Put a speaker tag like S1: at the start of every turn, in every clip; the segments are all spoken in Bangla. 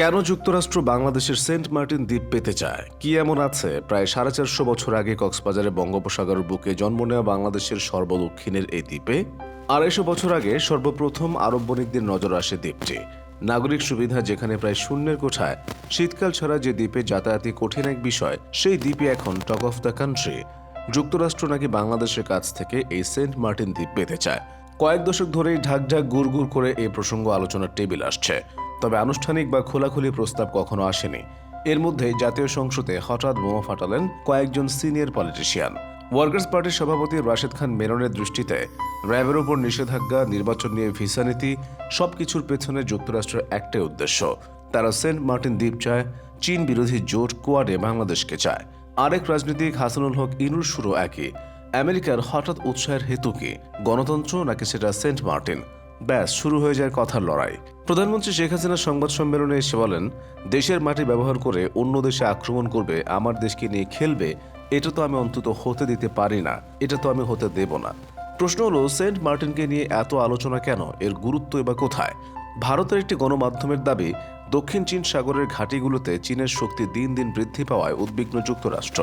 S1: কেন যুক্তরাষ্ট্র বাংলাদেশের সেন্ট মার্টিন দ্বীপ পেতে চায়? কি এমন আছে? প্রায় সাড়ে চারশো বছর আগে কক্সবাজারে বঙ্গোপসাগরের বুকে জন্ম নেওয়া বাংলাদেশের সর্বদক্ষিণের এই দ্বীপে আড়াইশো বছর আগে সর্বপ্রথম আরব বণিকদের নজর আসে দ্বীপটি। নাগরিক সুবিধা যেখানে প্রায় শূন্যের কোঠায়, শীতকাল ছাড়া যে দ্বীপে যাতায়াতই কঠিন এক বিষয়, সেই দ্বীপে এখন টক অফ দ্য কান্ট্রি। যুক্তরাষ্ট্র নাকি বাংলাদেশের কাছ থেকে এই সেন্ট মার্টিন দ্বীপ পেতে চায়? কয়েক দশক ধরেই ঢাক ঢাক গুড় গুড় করে এই প্রসঙ্গ আলোচনার টেবিল আসছে। তবে আনুষ্ঠানিক বা খোলাখুলি প্রস্তাব কখনো আসেনি। এর মধ্যে জাতীয় সংসদে হঠাৎ বোমা ফাটালেন কয়েকজন সিনিয়র পলিটিশিয়ান। ওয়ার্কার্স পার্টির সভাপতি রাশেদ খান মেননের দৃষ্টিতে র্যাবের ওপর নিষেধাজ্ঞা, নির্বাচন নিয়ে ভিসা নীতি সবকিছুর পেছনে যুক্তরাষ্ট্রের একটাই উদ্দেশ্য। তারা সেন্ট মার্টিন দ্বীপ চায়, চীন বিরোধী জোট কোয়াডে বাংলাদেশকে চায়। আরেক রাজনীতিক হাসানুল হক ইনুর শুরু একই। আমেরিকার হঠাৎ উৎসাহের হেতু কি, গণতন্ত্র নাকি সেটা সেন্ট মার্টিন? ব্যাস, শুরু হয়ে যায় কথার লড়াই। প্রধানমন্ত্রী শেখ হাসিনা সংবাদ সম্মেলনে এসে বলেন, দেশের মাটি ব্যবহার করে অন্য দেশে আক্রমণ করবে, আমার দেশকে নিয়ে খেলবে, এটা তো আমি অন্তত হতে দিতে পারি না, এটা তো আমি হতে দেব না। প্রশ্ন হলো, সেন্ট মার্টিনকে নিয়ে এত আলোচনা কেন? এর গুরুত্ব এবার কোথায়? ভারতের একটি গণমাধ্যমের দাবি, দক্ষিণ চীন সাগরের ঘাঁটিগুলোতে চীনের শক্তি দিন দিন বৃদ্ধি পাওয়ায় উদ্বিগ্ন যুক্তরাষ্ট্র।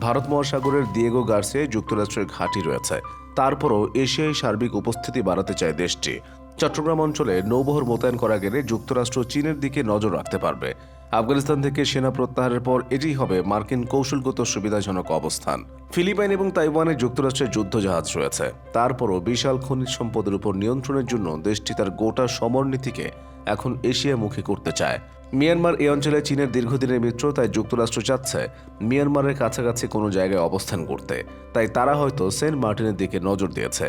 S1: ভারত মহাসাগরের দিয়েগো গার্সে যুক্তরাষ্ট্রের ঘাঁটি রয়েছে। তারপরও এশিয়ায় সার্বিক উপস্থিতি বাড়াতে চায় দেশটি। চট্টগ্রাম অঞ্চলে নৌবহর মোতায়েন করা গেলে যুক্তরাষ্ট্র চীনের দিকে নজর রাখতে পারবে। আফগানিস্তান থেকে সেনা প্রত্যাহারের পর এটি হবে মার্কিন কৌশলগত সুবিধাজনক অবস্থান। ফিলিপাইন এবং তাইওয়ানে যুক্তরাষ্ট্রের যুদ্ধজাহাজ রয়েছে। তারপরও বিশাল খনিজ সম্পদের উপর নিয়ন্ত্রণের জন্য দেশটি তার গোটা সমরনীতিকে এখন এশিয়ামুখী করতে চায়। মিয়ানমার এই অঞ্চলে চীনের দীর্ঘদিনের মিত্র তাই যুক্তরাষ্ট্র চাচ্ছে মিয়ানমারের কাছাকাছি কোনো জায়গায় অবস্থান করতে। তাই তারা হয়তো সেন্ট মার্টিনের দিকে নজর দিয়েছে।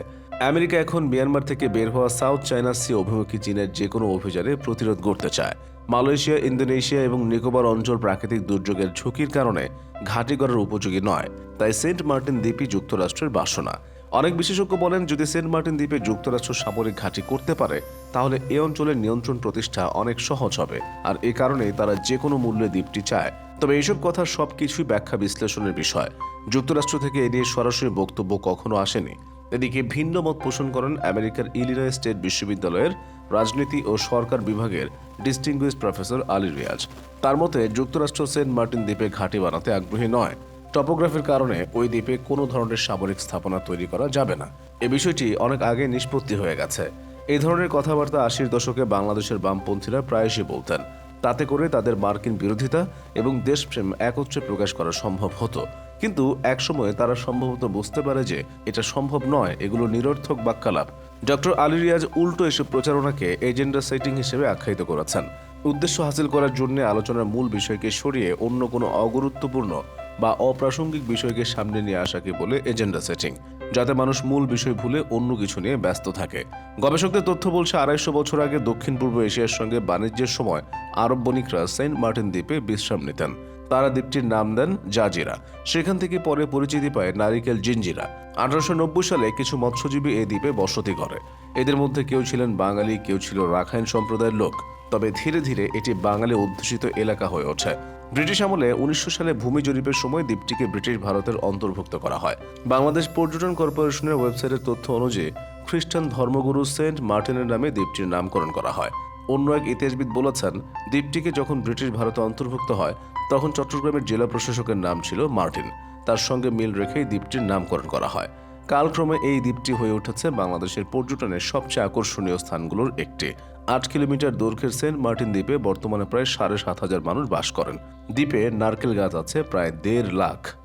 S1: আমেরিকা এখন মিয়ানমার থেকে বের হওয়া সাউথ চায়না সি অভিমুখী চীনের যে কোনো অভিযানে প্রতিরোধ করতে চায়। মালয়েশিয়া, ইন্দোনেশিয়া এবং নিকোবর অঞ্চল প্রাকৃতিক দুর্যোগের ঝুঁকির কারণে ঘাঁটি করার উপযোগী নয়। তাই সেন্ট মার্টিন দ্বীপই যুক্তরাষ্ট্রের বাসনা। অনেক বিশেষজ্ঞ বলেন, যদি সেন্ট মার্টিন দ্বীপে যুক্তরাষ্ট্র সামরিক ঘাঁটি করতে পারে, তাহলে এ অঞ্চলের নিয়ন্ত্রণ প্রতিষ্ঠা অনেক সহজ হবে, আর এ কারণে তারা যে কোনো মূল্যে দ্বীপটি চায়। তবে এইসব কথার সবকিছুই ব্যাখ্যা বিশ্লেষণের বিষয়। যুক্তরাষ্ট্র থেকে এ নিয়ে সরাসরি বক্তব্য কখনো আসেনি। এদিকে ভিন্ন মত পোষণ করেন আমেরিকার ইলিনয় স্টেট বিশ্ববিদ্যালয়ের রাজনীতি ও সরকার বিভাগের ডিস্টিংগুইশ প্রফেসর আলী রিয়াজ। তার মতে, যুক্তরাষ্ট্র সেন্ট মার্টিন দ্বীপে ঘাঁটি বানাতে আগ্রহী নয়। টপোগ্রাফির কারণে ওই দ্বীপে কোনো ধরনের সামরিক স্থাপনা তৈরি করা যাবে না। এ বিষয়টি অনেক আগে নিষ্পত্তি হয়ে গেছে। এই ধরনের কথাবার্তা আশির দশকে বাংলাদেশের বামপন্থীরা প্রায়শই বলতেন। তাতে করে তাদের মার্কিন বিরোধিতা এবং দেশপ্রেম একত্রে প্রকাশ করা সম্ভব হতো। কিন্তু একসময় তারা সম্ভবত বুঝতে পারে যে এটা সম্ভব নয়, এগুলো নিরর্থক বাক্যালাপ। ডক্টর আলী রিয়াজ উল্টো এসব প্রচারণাকে এজেন্ডা সেটিং হিসেবে আখ্যায়িত করেছেন। উদ্দেশ্য হাসিল করার জন্য আলোচনার মূল বিষয়কে সরিয়ে অন্য কোনো অগুরুত্বপূর্ণ বা অপ্রাসঙ্গিক বিষয়কে সামনে নিয়ে আসাকে বলে এজেন্ডা সেটিং, যাতে মানুষ মূল বিষয় ভুলে অন্য কিছু নিয়ে ব্যস্ত থাকে। গবেষকদের তথ্য বলছে, আড়াইশো বছর আগে দক্ষিণ পূর্ব এশিয়ার সঙ্গে বাণিজ্যের সময় আরব বণিকরা সেন্ট মার্টিন দ্বীপে বিশ্রাম নিতেন। তারা দ্বীপটির নাম দেন জাজিরা। সেখান থেকে পরে পরিচিতি পায় নারিকেল জিঞ্জিরা। আঠারোশো নব্বই সালে কিছু মৎস্যজীবী এই দ্বীপে বসতি করে এদের মধ্যে কেউ ছিলেন বাঙালি, কেউ ছিল রাখাইন সম্প্রদায়ের লোক। তবে ধীরে ধীরে এটি বাঙালি অধ্যুষিত এলাকা হয়ে ওঠে। ব্রিটিশ আমলে উনিশশো সালে ভূমি জরিপের সময় দ্বীপটিকে ব্রিটিশ ভারতের অন্তর্ভুক্ত করা হয়। বাংলাদেশ পর্যটন কর্পোরেশনের ওয়েবসাইটের তথ্য অনুযায়ী খ্রিস্টান ধর্মগুরু সেন্ট মার্টিনের নামে দ্বীপটির নামকরণ করা হয়। অন্য এক ইতিহাসবিদ বলেছেন, দ্বীপটিকে যখন ব্রিটিশ ভারতে অন্তর্ভুক্ত হয়, তখন চট্টগ্রামের জেলা প্রশাসকের নাম ছিল মার্টিন। তার সঙ্গে মিল রেখেই দ্বীপটির নামকরণ করা হয়। কালক্রমে এই দ্বীপটি হয়ে উঠেছে বাংলাদেশের পর্যটনের সবচেয়ে আকর্ষণীয় স্থানগুলোর একটি। আট কিলোমিটার দৈর্ঘ্যের সেন্ট মার্টিন দ্বীপে বর্তমানে প্রায় সাড়ে সাত হাজার মানুষ বাস করেন। দ্বীপে নারকেল গাছ আছে প্রায় দেড় লাখ।